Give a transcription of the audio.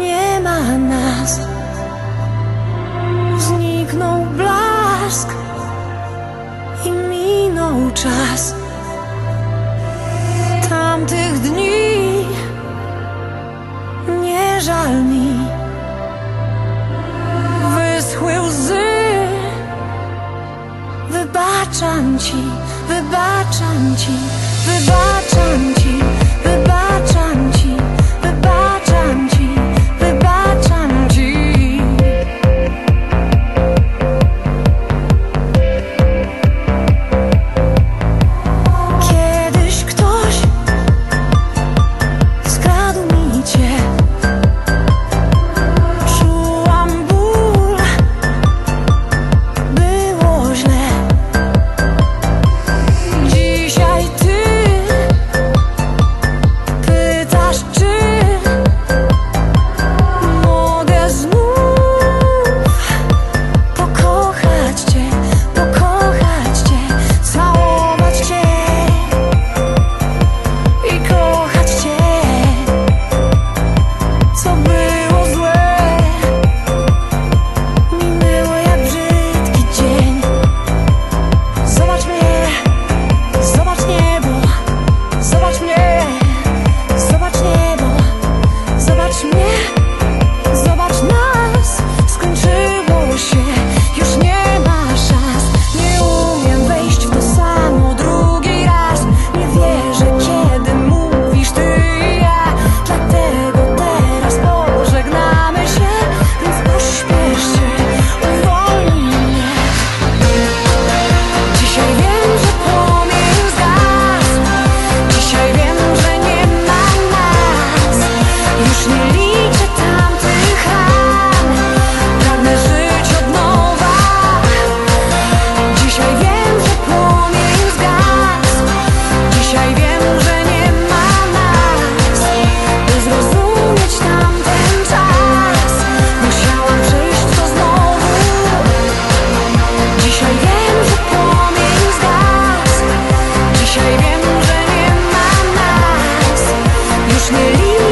Nie ma nas. Zniknął blask i minął czas. Tamtych dni nie żal mi. Wyschły łzy. Wybaczam ci, wybaczam ci, wybaczam yeah. You.